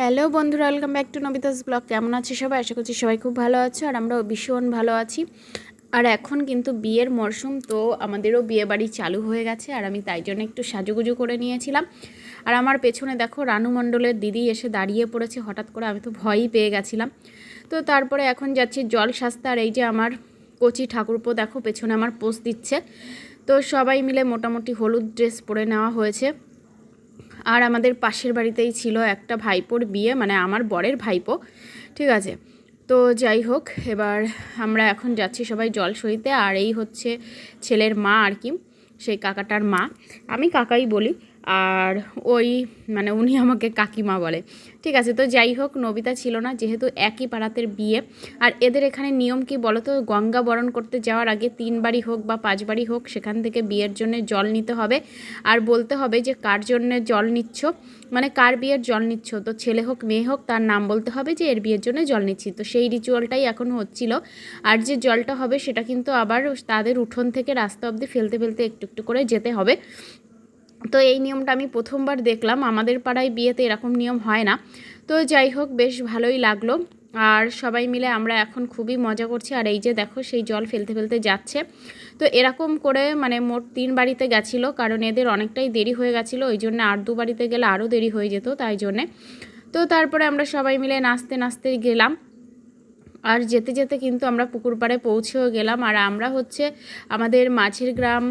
Hello বন্ধুরা, welcome back to Nabita's blog. কেমন আছে সবাই? আশা করছি সবাই খুব ভালো আছো আর আমরাও ভীষণ ভালো আছি। আর এখন কিন্তু বিয়ের মরশুম, তো আমাদেরও বিয়ে বাড়ি চালু হয়ে গেছে আর আমি তাই জন্য একটু সাজুগুজু করে নিয়েছিলাম। আর আমার পেছনে দেখো রানু মণ্ডলের দিদি এসে দাঁড়িয়ে পড়েছে, হঠাৎ করে আমি তো ভয়ই পেয়ে গেছিলাম। তো তারপরে এখন যাচ্ছি জল সাস্তা আর এই যে আমার কচি ঠাকুরপো দেখো পেছনে আমার পোস্ট দিচ্ছে। তো সবাই মিলে মোটামুটি হলুদ ড্রেস পরে নেওয়া হয়েছে। আর আমাদের পাশের বাড়িতেই ছিল একটা ভাইপোর বিয়ে মানে আমার বরের ভাইপো, ঠিক আছে? তো যাই হোক, এবার আমরা এখন যাচ্ছি সবাই জল সইতে আর এই হচ্ছে ছেলের মা আর কি, সেই কাকাটার মা। আমি কাকাই বলি। আর ওই মানে উনি আমাকে কাকিমা বলে। ঠিক আছে, তো যাই হোক, নবিতা ছিল না, যেহেতু একই পাড়াতের বিয়ে। আর এদের এখানে নিয়ম কি বলো তো? গঙ্গা বরণ করতে যাওয়ার আগে তিন বাড়ি হোক বা পাঁচ বাড়ি হোক, সেখান থেকে বিয়ের জন্য জল নিতে হবে। আর বলতে হবে যে, কার জন্য জল নিচ্ছ? মানে কার বিয়ের জল নিচ্ছ? তো ছেলে হোক, মেয়ে হোক, তার নাম বলতে হবে যে, এর বিয়ের জন্য জল নিচ্ছি। তো সেই রিচুয়ালটাই এখন হচ্ছিল। আর যে জলটা হবে, সেটা কিন্তু আবার তাদের উঠোন থেকে রাস্তা অবধি ফেলতে ফেলতে একটু একটু করে যেতে হবে। তো এই নিয়মটা আমি প্রথমবার দেখলাম। আমাদের পাড়ায় বিয়েতে এরকম নিয়ম হয় না। তো যাই হোক, বেশ ভালোই লাগল। আর সবাই মিলে আমরা এখন খুবই মজা করছি। আর এই যে দেখো, সেই জল ফেলতে ফেলতে যাচ্ছে। তো এরকম করে মানে মোট তিন বাড়িতে গেছিল। কারণ এদের অনেকটাই দেরি হয়ে গেছিল। ওই জন্য আর দু বাড়িতে গেলে আরও দেরি হয়ে যেত, তাই জন্যে। তো তারপরে আমরা সবাই মিলে নাচতে নাচতে গেলাম। আর যেতে যেতে কিন্তু আমরা পুকুর পাড়ে পৌঁছেও গেলাম। আর আমরা হচ্ছে আমাদের মাঝের গ্রাম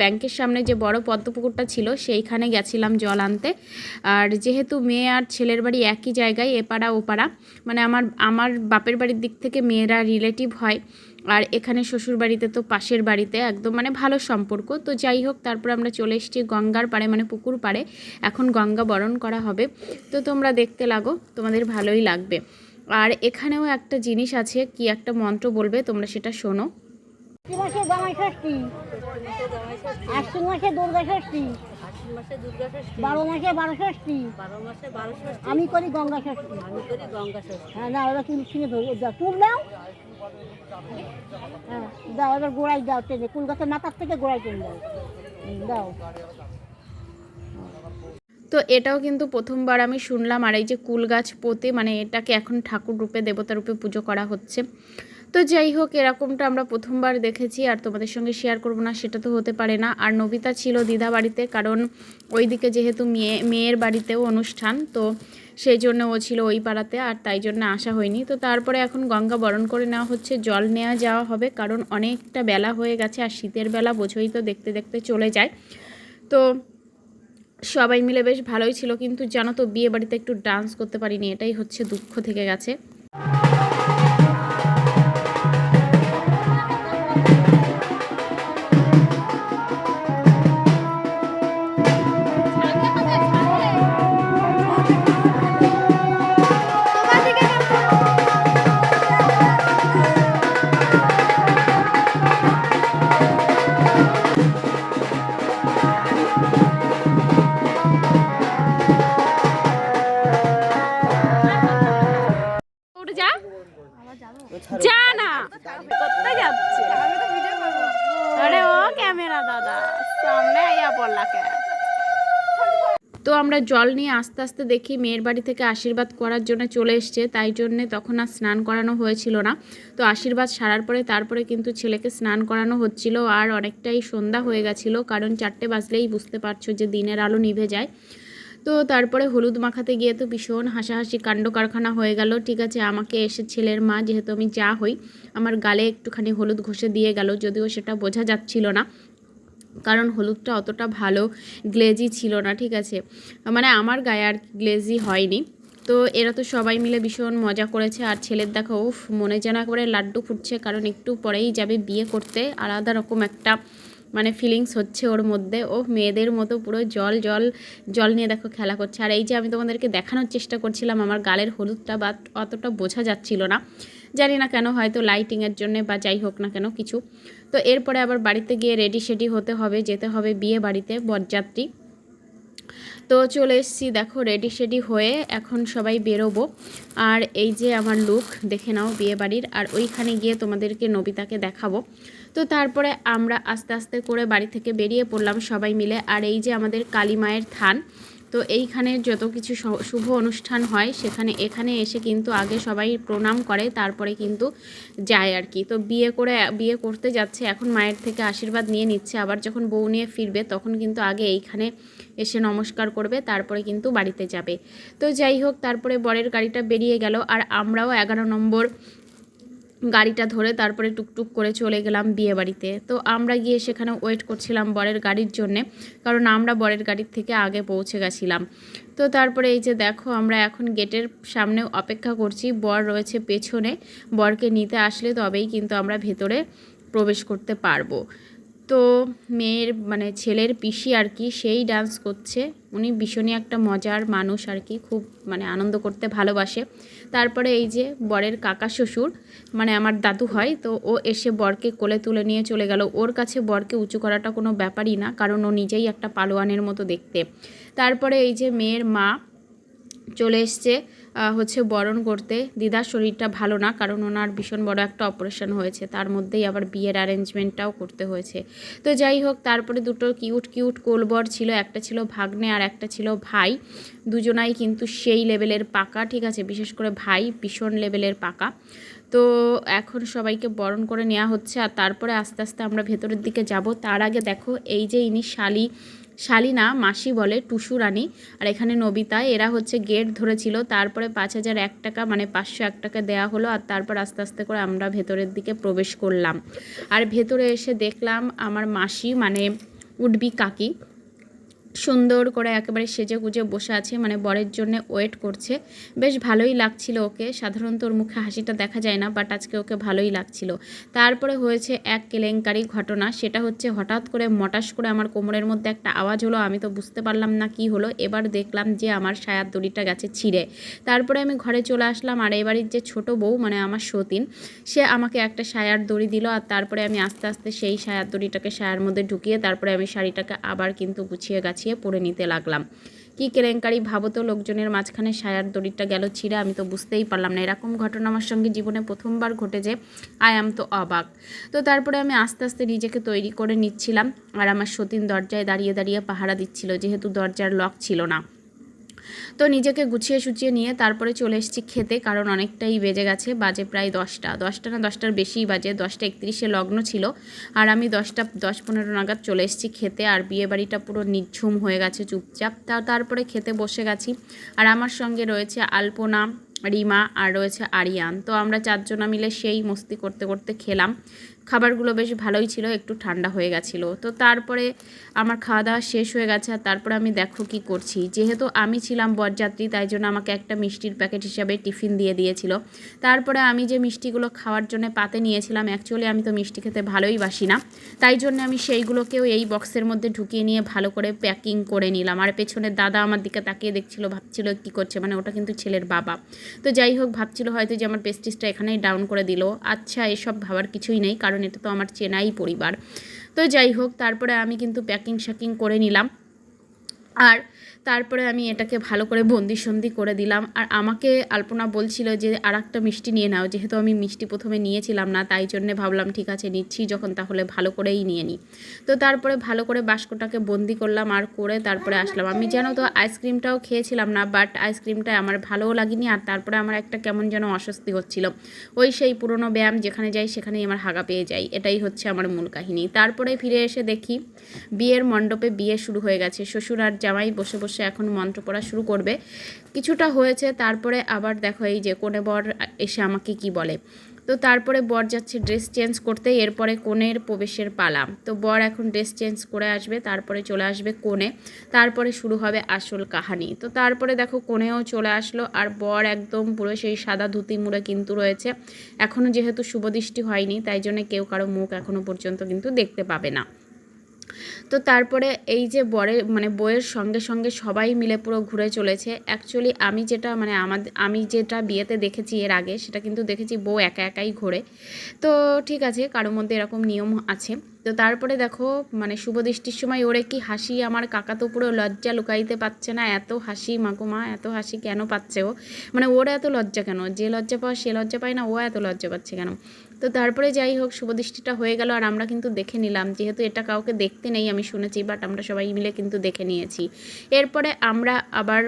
ব্যাংকের সামনে যে বড় পদ্ম পুকুরটা ছিল, সেইখানে গেছিলাম জল আনতে। আর যেহেতু মেয়ে আর ছেলের বাড়ি একই জায়গায়, এপাড়া ওপাড়া মানে আমার আমার বাপের বাড়ির দিক থেকে মেয়েরা রিলেটিভ হয়। আর এখানে শ্বশুর বাড়িতে তো পাশের বাড়িতে, একদম মানে ভালো সম্পর্ক। তো যাই হোক, তারপর আমরা চলে এসেছি গঙ্গার পাড়ে মানে পুকুর পাড়ে। এখন গঙ্গা বরণ করা হবে। তো তোমরা দেখতে লাগো, তোমাদের ভালোই লাগবে। আর এখানেও একটা জিনিস আছে কি একটা মন্ত্র বলবে তোমরা সেটা শোনো। মাসে জামাই ষষ্ঠী। আশ্বিন মাসে দুর্গা ষষ্ঠী। বারো মাসে বারো ষষ্ঠী। আমি করি গঙ্গা ষষ্ঠী। আমি করি গঙ্গা ষষ্ঠী। হ্যাঁ না ওরা তুমি ছিঁড়ে ধরো দাও তুল দাও হ্যাঁ দাও এবার গোড়ায় দাও টেনে। কুল গাছের মাথার থেকে গোড়ায় টেনে দাও। দাও। তো এটাও কিন্তু প্রথমবার আমি শুনলাম। আর এই যে কুল গাছ পোতে মানে এটাকে এখন ঠাকুর রূপে, দেবতা রূপে পুজো করা হচ্ছে। তো যাই হোক, এরকমটা আমরা প্রথমবার দেখেছি। আর তোমাদের সঙ্গে শেয়ার করব না, সেটা তো হতে পারে না। আর নবিতা ছিল দিদা বাড়িতে, কারণ ওইদিকে যেহেতু মেয়ে, মেয়ের বাড়িতেও অনুষ্ঠান, তো সেই জন্য ও ছিল ওই পাড়াতে, আর তাই জন্য আসা হয়নি। তো তারপরে এখন গঙ্গা বরণ করে নেওয়া হচ্ছে। জল নেওয়া যাওয়া হবে, কারণ অনেকটা বেলা হয়ে গেছে, আর শীতের বেলা বোঝোই তো দেখতে দেখতে চলে যায়। তো সবাই মিলে বেশ ভালোই ছিল, কিন্তু জানো তো বিয়ে বাড়িতে একটু ডান্স করতে পারিনি, এটাই হচ্ছে দুঃখ থেকে গেছে। আমরা জল নিয়ে আস্তে আস্তে দেখি মেয়ের বাড়ি থেকে আশীর্বাদ করার জন্য চলে এসছে, তাই জন্যে তখন আর স্নান করানো হয়েছিল না। তো আশীর্বাদ সারার পরে তারপরে কিন্তু ছেলেকে স্নান করানো হচ্ছিল আর অনেকটাই সন্ধ্যা হয়ে গেছিল, কারণ চারটে বাজলেই বুঝতে পারছ যে দিনের আলো নিভে যায়। তো তারপরে হলুদ মাখাতে গিয়ে তো ভীষণ হাসাহাসি কাণ্ড কারখানা হয়ে গেল, ঠিক আছে, আমাকে এসে ছেলের মা, যেহেতু আমি যা হই, আমার গালে একটুখানি হলুদ ঘষে দিয়ে গেল, যদিও সেটা বোঝা যাচ্ছিল না। কারণ হলুদটা অতটা ভালো গ্লেজি ছিল না, ঠিক আছে? মানে আমার গায়ে আর গ্লেজি হয়নি। তো এরা তো সবাই মিলে ভীষণ মজা করেছে। আর ছেলের দেখো, উফ, মনে যেন একবারে লাড্ডু ফুটছে, কারণ একটু পরেই যাবে বিয়ে করতে। আলাদা রকম একটা মানে ফিলিংস হচ্ছে ওর মধ্যে। ও মেয়েদের মতো পুরো জল জল জল নিয়ে দেখো খেলা করছে। আর এই যে আমি তোমাদেরকে দেখানোর চেষ্টা করছিলাম, আমার গালের হলুদটা বা অতটা বোঝা যাচ্ছিল না। জানি না কেন, হয়তো লাইটিংয়ের জন্যে বা যাই হোক না কেন কিছু। তো এরপরে আবার বাড়িতে গিয়ে রেডি সেডি হতে হবে, যেতে হবে বিয়ে বাড়িতে, বরযাত্রী। তো চলে এসেছি, দেখো রেডি শেডি হয়ে এখন সবাই বেরোবো। আর এই যে আমার লুক দেখে নাও বিয়ে বাড়ির। আর ওইখানে গিয়ে তোমাদেরকে নবিতাকে দেখাবো। তো তারপরে আমরা আস্তে আস্তে করে বাড়ি থেকে বেরিয়ে পড়লাম সবাই মিলে। আর এই যে আমাদের কালী মায়ের থান তো এইখানে যত কিছু শুভ অনুষ্ঠান হয়, সেখানে, এখানে এসে কিন্তু আগে সবাই প্রণাম করে, তারপরে কিন্তু যায় আর কি। তো বিয়ে করে, বিয়ে করতে যাচ্ছে, এখন মায়ের থেকে আশীর্বাদ নিয়ে নিচ্ছে, আবার যখন বউ নিয়ে ফিরবে, তখন কিন্তু আগে এইখানে এসে নমস্কার করবে, তারপরে কিন্তু বাড়িতে যাবে। তো যাই হোক, তারপরে বরের গাড়িটা বেরিয়ে গেল, আর আমরাও এগারো নম্বর গাড়িটা ধরে তারপরে টুকটুক করে চলে গেলাম বিয়ে বাড়িতে। তো আমরা গিয়ে সেখানে ওয়েট করছিলাম বরের গাড়ির জন্যে, কারণ আমরা বরের গাড়ির থেকে আগে পৌঁছে গেছিলাম। তো তারপরে এই যে দেখো, আমরা এখন গেটের সামনে অপেক্ষা করছি, বর রয়েছে পেছনে, বরকে নিতে আসলে তবেই কিন্তু আমরা ভেতরে প্রবেশ করতে পারব। তো মেয়ের মানে ছেলের পিসি আর কি, সেই ডান্স করছে। উনি ভীষণই একটা মজার মানুষ আর কি, খুব মানে আনন্দ করতে ভালোবাসে। তারপরে এই যে বরের কাকা শ্বশুর মানে আমার দাদু হয়, তো ও এসে বরকে কোলে তুলে নিয়ে চলে গেল। ওর কাছে বরকে উঁচু করাটা কোনো ব্যাপারই না, কারণ ও নিজেই একটা পালোয়ানের মতো দেখতে। তারপরে এই যে মেয়ের মা চলে এসছে হচ্ছে বরণ করতে। দিদার শরীরটা ভালো না, কারণ ওনার ভীষণ বড় একটা অপারেশন হয়েছে। তার মধ্যেই আবার বিয়ের অ্যারেঞ্জমেন্টটাও করতে হয়েছে। তো যাই হোক, তারপরে দুটো কিউট কিউট কোলবর ছিল, একটা ছিল ভাগ্নে আর একটা ছিল ভাই। দুজনাই কিন্তু সেই লেভেলের পাকা, ঠিক আছে? বিশেষ করে ভাই ভীষণ লেভেলের পাকা। তো এখন সবাইকে বরণ করে নেওয়া হচ্ছে, আর তারপরে আস্তে আস্তে আমরা ভেতরের দিকে যাব। তার আগে দেখো, এই যে ইনি শালি শালিনা মাসি বলে, টুসু রানী। আর এখানে নবিতা, এরা হচ্ছে গেট ধরেছিল, তারপরে পাঁচ হাজার এক টাকা মানে পাঁচশো এক টাকা দেওয়া হলো, আর তারপর আস্তে আস্তে করে আমরা ভেতরের দিকে প্রবেশ করলাম। আর ভেতরে এসে দেখলাম আমার মাসি মানে উডবি কাকি সুন্দর করে একেবারে সেজে গুজে বসে আছে মানে বরের জন্য ওয়েট করছে। বেশ ভালোই লাগছিল ওকে, সাধারণত ওর মুখে হাসিটা দেখা যায় না বাট আজকে ওকে ভালোই লাগছিল। তারপরে হয়েছে এক কেলেঙ্কারি ঘটনা, সেটা হচ্ছে হঠাৎ করে মটাস করে আমার কোমরের মধ্যে একটা আওয়াজ হলো, আমি তো বুঝতে পারলাম না কি হলো, এবার দেখলাম যে আমার সায়ার দড়িটা গেছে ছিঁড়ে। তারপরে আমি ঘরে চলে আসলাম, আর এবারের যে ছোট বউ মানে আমার সতীন, সে আমাকে একটা সায়ার দড়ি দিল, আর তারপরে আমি আস্তে আস্তে সেই সায়ার দড়িটাকে সায়ার মধ্যে ঢুকিয়ে, তারপরে আমি শাড়িটাকে আবার কিন্তু গুছিয়ে গাছিয়ে পড়ে নিতে লাগলাম। কি কেলেঙ্কারি? ভাবত লোকজনের মাঝখানে সায়ার দড়িটা গেল ছিঁড়ে, আমি তো বুঝতেই পারলাম না। এরকম ঘটনা আমার সঙ্গে জীবনে প্রথমবার ঘটে যে, আই আম তো অবাক। তো তারপরে আমি আস্তে আস্তে নিজেকে তৈরি করে নিচ্ছিলাম। আর আমার সতীন দরজায় দাঁড়িয়ে দাঁড়িয়ে পাহারা দিচ্ছিল, যেহেতু দরজার লক ছিল না। তো নিজেকে গুছিয়ে সুচিয়ে নিয়ে তারপরে চলে এসেছি খেতে, কারণ অনেকটাই বেজে গেছে, বাজে প্রায় দশটা। দশটা না দশটার বেশিই বাজে, দশটা একত্রিশে লগ্ন ছিল। আর আমি দশটা দশ পনেরো নাগাদ চলে এসেছি খেতে, আর বিয়ে বাড়িটা পুরো নিঝুম হয়ে গেছে চুপচাপ। তা তারপরে খেতে বসে গেছি। আর আমার সঙ্গে রয়েছে আলপনা, রিমা, আর রয়েছে আরিয়ান। তো আমরা চারজনা মিলে সেই মস্তি করতে করতে খেলাম। খাবারগুলো বেশ ভালোই ছিল, একটু ঠান্ডা হয়ে গেছিল। তো তারপরে আমার খাওয়া দাওয়া শেষ হয়ে গেছে, আর তারপরে আমি দেখো কি করছি। যেহেতু আমি ছিলাম বরযাত্রী, তাই জন্য আমাকে একটা মিষ্টির প্যাকেট হিসাবে টিফিন দিয়ে দিয়েছিল। তারপরে আমি যে মিষ্টিগুলো খাওয়ার জন্য পাতে নিয়েছিলাম অ্যাকচুয়ালি আমি তো মিষ্টি খেতে ভালোই বাসি না। তাই জন্য আমি সেইগুলোকেও এই বক্সের মধ্যে ঢুকিয়ে নিয়ে ভালো করে প্যাকিং করে নিলাম। আর পেছনের দাদা আমার দিকে তাকিয়ে দেখছিল, ভাবছিল কি করছে মানে ওটা কিন্তু ছেলের বাবা। তো যাই হোক, ভাবছিল হয়তো যে আমার পেস্টিসটা এখানেই ডাউন করে দিল। আচ্ছা এসব ভাবার কিছুই নেই, কারণ এটা তো আমার চেনাই পরিবার। তো যাই হোক, তারপরে আমি কিন্তু প্যাকিং শ্যাকিং করে নিলাম। আর তারপরে আমি এটাকে ভালো করে বন্দি সন্ধি করে দিলাম। আর আমাকে আলপনা বলছিল যে আর একটা মিষ্টি নিয়ে নাও। যেহেতু আমি মিষ্টি প্রথমে নিয়েছিলাম না, তাই জন্যে ভাবলাম, ঠিক আছে, নিচ্ছি যখন তাহলে ভালো করেই নিয়ে নিই। তো তারপরে ভালো করে বাস্কটাকে বন্দি করলাম আর করে তারপরে আসলাম। আমি যেন তো আইসক্রিমটাও খেয়েছিলাম না, বাট আইসক্রিমটা আমার ভালোও লাগেনি, আর তারপরে আমার একটা কেমন যেন অস্বস্তি হচ্ছিল। ওই সেই পুরনো ব্যায়াম, যেখানে যাই সেখানেই আমার হাগা পেয়ে যাই। এটাই হচ্ছে আমার মূল কাহিনী। তারপরে ফিরে এসে দেখি, বিয়ের মণ্ডপে বিয়ে শুরু হয়ে গেছে। শ্বশুর আর জামাই বসে বসে বসে এখন মন্ত্র পড়া শুরু করবে। কিছুটা হয়েছে, তারপরে আবার দেখো এই যে কোনে বর এসে আমাকে কি বলে। তো তারপরে বর যাচ্ছে ড্রেস চেঞ্জ করতে, এরপরে কোণের প্রবেশের পালা। তো বর এখন ড্রেস চেঞ্জ করে আসবে, তারপরে চলে আসবে কোণে। তারপরে শুরু হবে আসল কাহানি। তো তারপরে দেখো কোণেও চলে আসলো, আর বর একদম পুরো সেই সাদা ধুতি মুড়ে কিন্তু রয়েছে। এখনও যেহেতু শুভদৃষ্টি হয়নি, তাই জন্য কেউ কারও মুখ এখনও পর্যন্ত কিন্তু দেখতে পাবে না। তো তারপরে এই যে বরে মানে বইয়ের সঙ্গে সঙ্গে সবাই মিলে পুরো ঘুরে চলেছে। অ্যাকচুয়ালি আমি যেটা মানে আমাদের আমি যেটা বিয়েতে দেখেছি এর আগে, সেটা কিন্তু দেখেছি বউ একা একাই ঘোরে। তো ঠিক আছে, কারোর মধ্যে এরকম নিয়ম আছে। তো তারপরে দেখো মানে শুভ দৃষ্টির সময় ওরে কি হাসি, আমার কাকা তো পুরো লজ্জা লুকাইতে পারছে না, এত হাসি মাকুমা এত হাসি কেন পাচ্ছে ও? মানে ওর এত লজ্জা কেন? যে লজ্জা পাওয়া, সে লজ্জা পায় না, ও এত লজ্জা পাচ্ছে কেন? তো তারপরে যাই হোক, শুভ দৃষ্টিটা হয়ে গেল আর আমরা কিন্তু দেখে নিলাম, যেহেতু এটা কাউকে দেখতে নেই আমি শুনেছি বাট আমরা সবাই মিলে কিন্তু দেখে নিয়েছি। এরপরে আমরা আবার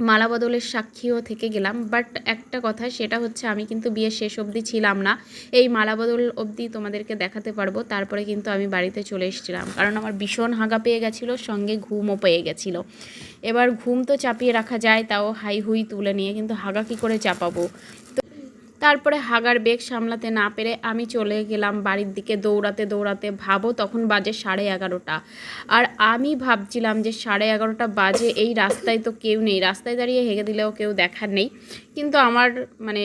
মালা বদলের সাক্ষীও থেকে গেলাম। বাট একটা কথা, সেটা হচ্ছে আমি কিন্তু বিয়ে শেষ অবধি ছিলাম না। এই মালা বদল অবধি তোমাদেরকে দেখাতে পারব। তারপরে কিন্তু আমি বাড়িতে চলে এসেছিলাম। কারণ আমার ভীষণ হাঁগা পেয়ে গেছিল, সঙ্গে ঘুমও পেয়ে গেছিল। এবার ঘুম তো চাপিয়ে রাখা যায়, তাও হাই হুই তুলে নিয়ে কিন্তু হাগা কী করে চাপাবো? তারপরে হাগার বেগ সামলাতে না পেরে আমি চলে গেলাম বাড়ির দিকে দৌড়াতে দৌড়াতে, ভাবো তখন বাজে সাড়ে এগারোটা। আর আমি ভাবছিলাম যে সাড়ে এগারোটা বাজে, এই রাস্তায় তো কেউ নেই। রাস্তায় দাঁড়িয়ে হেগে দিলেও কেউ দেখার নেই। কিন্তু আমার মানে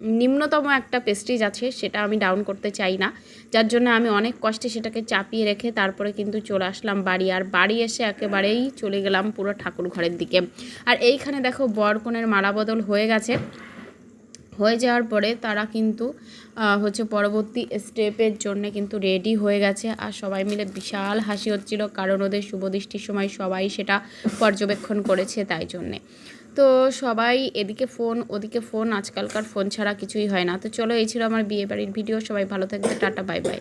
নিম্নতম একটা পেস্টিজ আছে, সেটা আমি ডাউন করতে চাই না। যার জন্য আমি অনেক কষ্টে সেটাকে চাপিয়ে রেখে তারপরে কিন্তু চলে আসলাম বাড়ি। আর বাড়ি এসে একেবারেই চলে গেলাম পুরো ঠাকুর ঘরের দিকে। আর এইখানে দেখো বরকনের মালা বদল হয়ে গেছে। হয়ে যাওয়ার পরে তারা কিন্তু হচ্ছে পরবর্তী স্টেপের জন্য কিন্তু রেডি হয়ে গেছে। আর সবাই মিলে বিশাল হাসি হচ্ছিল, কারণ ওদের শুভদৃষ্টির সময় সবাই সেটা পর্যবেক্ষণ করেছে তাই জন্যে। তো সবাই এদিকে ফোন, ওদিকে ফোন, আজকালকার ফোন ছাড়া কিছুই হয় না। তো চলো, এই ছিল আমার বিয়ে বাড়ির ভিডিও। সবাই ভালো থাকবে। Tata, bye bye.